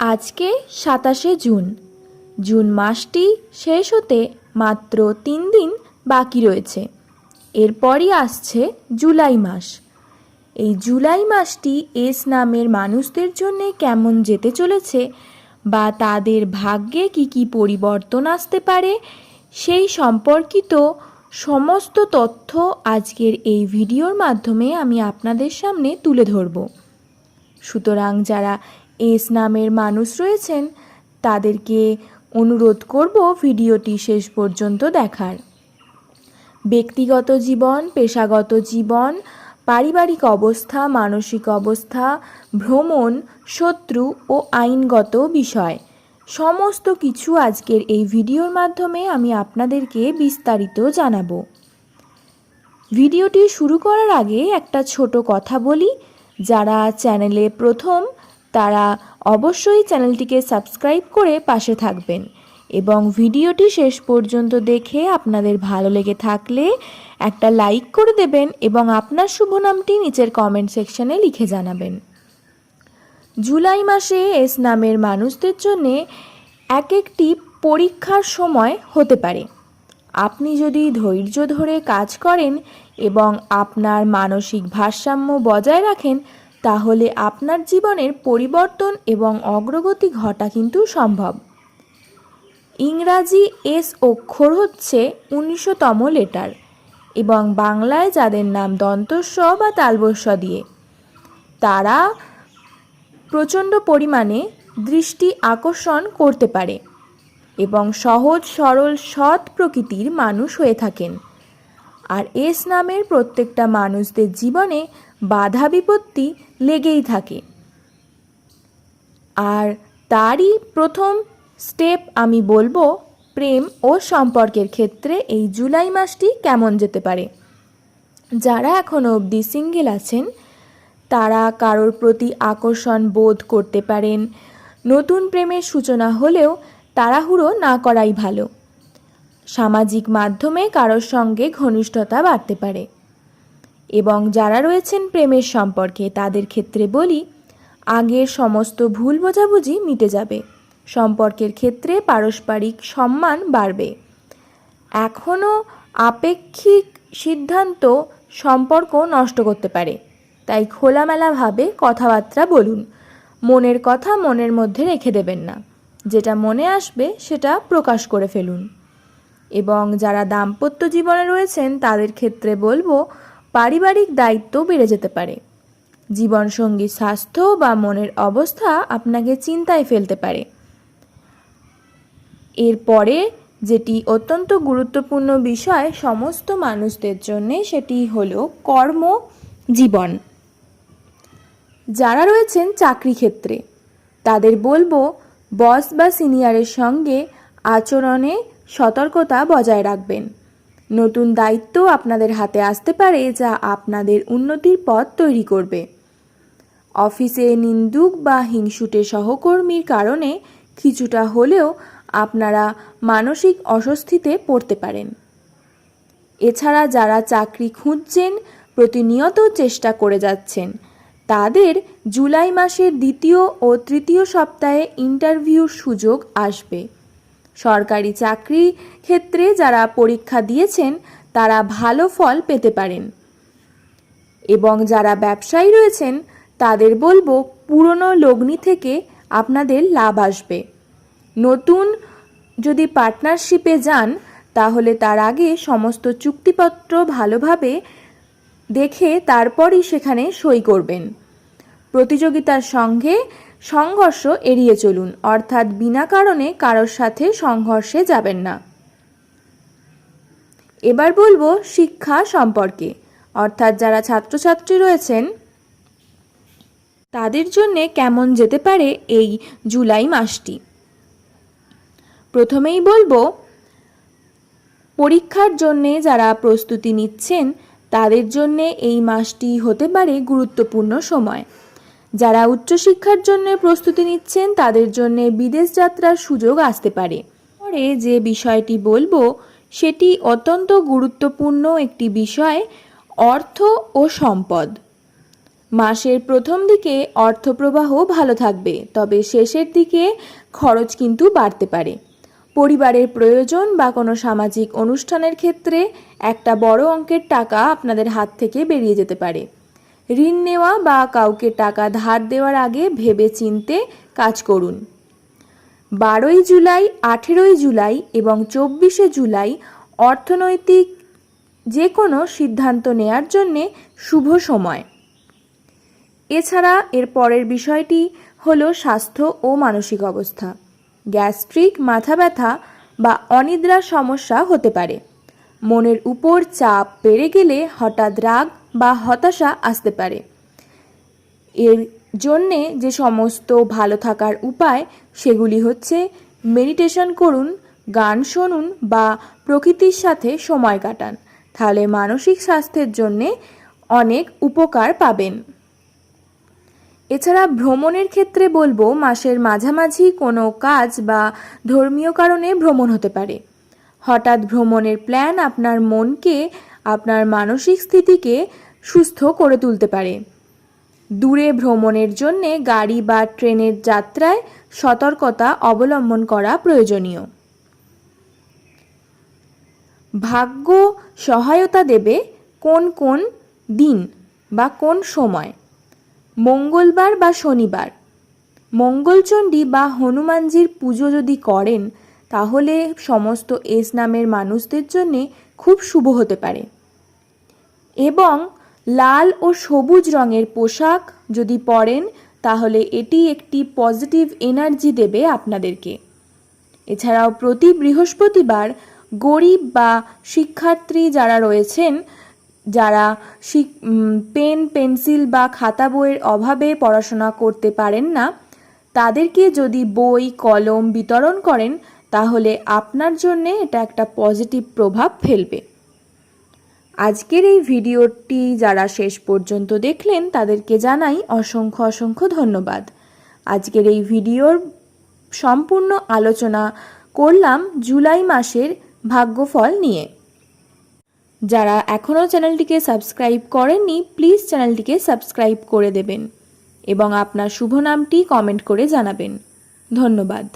আজকে সাতাশে June. June মাসটি শেষ হতে মাত্র তিন দিন বাকি রয়েছে। এরপরই আসছে জুলাই মাস। এই জুলাই মাসটি এস নামের মানুষদের জন্য কেমন যেতে চলেছে বা তাদের ভাগ্যে কি কি পরিবর্তন আসতে পারে, সেই সম্পর্কিত সমস্ত তথ্য আজকের এই ভিডিওর মাধ্যমে আমি আপনাদের সামনে তুলে ধরব। সুতরাং যারা এস নামের মানুষ রয়েছেন, তাদেরকে অনুরোধ করব ভিডিওটি শেষ পর্যন্ত দেখার। ব্যক্তিগত জীবন, পেশাগত জীবন, পারিবারিক অবস্থা, মানসিক অবস্থা, ভ্রমণ, শত্রু ও আইনগত বিষয়। সমস্ত কিছু আজকের এই ভিডিওর মাধ্যমে আমি আপনাদেরকে বিস্তারিত জানাব। ভিডিওটি শুরু করার আগে একটা ছোট কথা বলি, যারা চ্যানেলে প্রথম তারা অবশ্যই চ্যানেলটিকে সাবস্ক্রাইব করে পাশে থাকবেন এবং ভিডিওটি শেষ পর্যন্ত দেখে আপনাদের ভালো লেগে থাকলে একটা লাইক করে দেবেন এবং আপনার শুভ নামটি নিচের কমেন্ট সেকশনে লিখে জানাবেন। জুলাই মাসে এস নামের মানুষদের জন্যে এক একটি পরীক্ষার সময় হতে পারে। আপনি যদি ধৈর্য ধরে কাজ করেন এবং আপনার মানসিক ভারসাম্য বজায় রাখেন তাহলে আপনার জীবনের পরিবর্তন এবং অগ্রগতি ঘটা কিন্তু সম্ভব। ইংরাজি এস অক্ষর হচ্ছে উনিশতম লেটার এবং বাংলায় যাদের নাম দন্তস্ব বা তালবস্য দিয়ে, তারা প্রচণ্ড পরিমাণে দৃষ্টি আকর্ষণ করতে পারে এবং সহজ, সরল, সৎ প্রকৃতির মানুষ হয়ে থাকেন। আর এস নামের প্রত্যেকটা মানুষদের জীবনে বাধা বিপত্তি লেগেই থাকে। আর তারই প্রথম স্টেপ আমি বলব প্রেম ও সম্পর্কের ক্ষেত্রে এই জুলাই মাসটি কেমন যেতে পারে। যারা এখনও অবধি সিঙ্গেল আছেন, তারা কারোর প্রতি আকর্ষণ বোধ করতে পারেন। নতুন প্রেমের সূচনা হলেও তাড়াহুড়ো না করাই ভালো। সামাজিক মাধ্যমে কারোর সঙ্গে ঘনিষ্ঠতা বাড়তে পারে। এবং যারা রয়েছেন প্রেমের সম্পর্কে, তাদের ক্ষেত্রে বলি, আগের সমস্ত ভুল বোঝাবুঝি মিটে যাবে। সম্পর্কের ক্ষেত্রে পারস্পরিক সম্মান বাড়বে। এখনও আপেক্ষিক সিদ্ধান্ত সম্পর্ক নষ্ট করতে পারে। তাই খোলামেলাভাবে কথাবার্তা বলুন। মনের কথা মনের মধ্যে রেখে দেবেন না। যেটা মনে আসবে, সেটা প্রকাশ করে ফেলুন। এবং যারা দাম্পত্য জীবনে রয়েছেন, তাদের ক্ষেত্রে বলব পারিবারিক দায়িত্ব বেড়ে যেতে পারে। জীবনসঙ্গী স্বাস্থ্য বা মনের অবস্থা আপনাকে চিন্তায় ফেলতে পারে। এরপরে যেটি অত্যন্ত গুরুত্বপূর্ণ বিষয়, সমস্ত মানুষদের জন্য সেটি হলো কর্ম, জীবন। যারা রয়েছেন চাকরি ক্ষেত্রে, তাদের বলব বস বা সিনিয়রের সঙ্গে আচরণে সতর্কতা বজায় রাখবেন। নতুন দায়িত্ব আপনাদের হাতে আসতে পারে যা আপনাদের উন্নতির পথ তৈরি করবে। অফিসে নিন্দুক বা হিংসুটে সহকর্মীর কারণে কিছুটা হলেও আপনারা মানসিক অস্বস্তিতে পড়তে পারেন। এছাড়া যারা চাকরি খুঁজছেন, প্রতিনিয়ত চেষ্টা করে যাচ্ছেন, তাদের জুলাই মাসের দ্বিতীয় ও তৃতীয় সপ্তাহে ইন্টারভিউর সুযোগ আসবে। সরকারি চাকরি ক্ষেত্রে যারা পরীক্ষা দিয়েছেন, তারা ভালো ফল পেতে পারেন। এবং যারা ব্যবসায়ী রয়েছেন, তাদের বলব পুরনো লগ্নি থেকে আপনাদের লাভ আসবে। নতুন যদি পার্টনারশিপে যান, তাহলে তার আগে সমস্ত চুক্তিপত্র ভালোভাবে দেখে তারপরই সেখানে সই করবেন। প্রতিযোগিতার সঙ্গে সংঘর্ষ এড়িয়ে চলুন, অর্থাৎ বিনা কারণে কারোর সাথে সংঘর্ষে যাবেন না। এবার বলব শিক্ষা সম্পর্কে, অর্থাৎ যারা ছাত্রছাত্রী রয়েছেন, তাদের জন্যে কেমন যেতে পারে এই জুলাই মাসটি? প্রথমেই বলব, পরীক্ষার জন্যে যারা প্রস্তুতি নিচ্ছেন, তাদের জন্যে এই মাসটি হতে পারে গুরুত্বপূর্ণ সময়। যারা উচ্চশিক্ষার জন্য প্রস্তুতি নিচ্ছেন, তাদের জন্য বিদেশ যাত্রার সুযোগ আসতে পারে। পরে যে বিষয়টি বলব, সেটি অত্যন্ত গুরুত্বপূর্ণ একটি বিষয়, অর্থ ও সম্পদ। মাসের প্রথম দিকে অর্থপ্রবাহ ভালো থাকবে, তবে শেষের দিকে খরচ কিন্তু বাড়তে পারে। পরিবারের প্রয়োজন বা কোনো সামাজিক অনুষ্ঠানের ক্ষেত্রে একটা বড় অঙ্কের টাকা আপনাদের হাত থেকে বেরিয়ে যেতে পারে। ঋণ নেওয়া বা কাউকে টাকা ধার দেওয়ার আগে ভেবে চিনতে কাজ করুন। বারোই জুলাই, আঠেরোই জুলাই এবং চব্বিশে জুলাই অর্থনৈতিক যে কোনো সিদ্ধান্ত নেয়ার জন্যে শুভ সময়। এছাড়া এর পরের বিষয়টি হলো স্বাস্থ্য ও মানসিক অবস্থা। গ্যাস্ট্রিক, মাথা ব্যথা বা অনিদ্রার সমস্যা হতে পারে। মনের উপর চাপ বেড়ে গেলে হঠাৎ রাগ বা হতাশা আসতে পারে। এর জন্যে যে সমস্ত ভালো থাকার উপায়, সেগুলি হচ্ছে মেডিটেশন করুন, গান শুনুন বা প্রকৃতির সাথে সময় কাটান। তাহলে মানসিক স্বাস্থ্যের জন্যে অনেক উপকার পাবেন। এছাড়া ভ্রমণের ক্ষেত্রে বলব, মাসের মাঝামাঝি কোনো কাজ বা ধর্মীয় কারণে ভ্রমণ হতে পারে। হঠাৎ ভ্রমণের প্ল্যান আপনার মনকে, আপনার মানসিক স্থিতিকে সুস্থ করে তুলতে পারে। দূরে ভ্রমণের জন্যে গাড়ি বা ট্রেনের যাত্রায় সতর্কতা অবলম্বন করা প্রয়োজনীয়। ভাগ্য সহায়তা দেবে কোন কোন দিন বা কোন সময়। মঙ্গলবার বা শনিবার। মঙ্গলচণ্ডী বা হনুমানজির পুজো যদি করেন, তাহলে সমস্ত এস নামের মানুষদের জন্যে খুব শুভ হতে পারে। এবং লাল ও সবুজ রঙের পোশাক যদি পরেন, তাহলে এটি একটি পজিটিভ এনার্জি দেবে আপনাদেরকে। এছাড়াও প্রতি বৃহস্পতিবার গরিব বা শিক্ষার্থী যারা রয়েছেন, যারা পেন, পেন্সিল বা খাতা বইয়ের অভাবে পড়াশোনা করতে পারেন না, তাদেরকে যদি বই, কলম বিতরণ করেন, তাহলে আপনার জন্যে এটা একটা পজিটিভ প্রভাব ফেলবে। আজকের এই ভিডিওটি যারা শেষ পর্যন্ত দেখলেন, তাদেরকে জানাই অসংখ্য অসংখ্য ধন্যবাদ। আজকের এই ভিডিওর সম্পূর্ণ আলোচনা করলাম জুলাই মাসের ভাগ্যফল নিয়ে। যারা এখনও চ্যানেলটিকে সাবস্ক্রাইব করেননি, প্লিজ চ্যানেলটিকে সাবস্ক্রাইব করে দেবেন এবং আপনার শুভ নামটি কমেন্ট করে জানাবেন। ধন্যবাদ।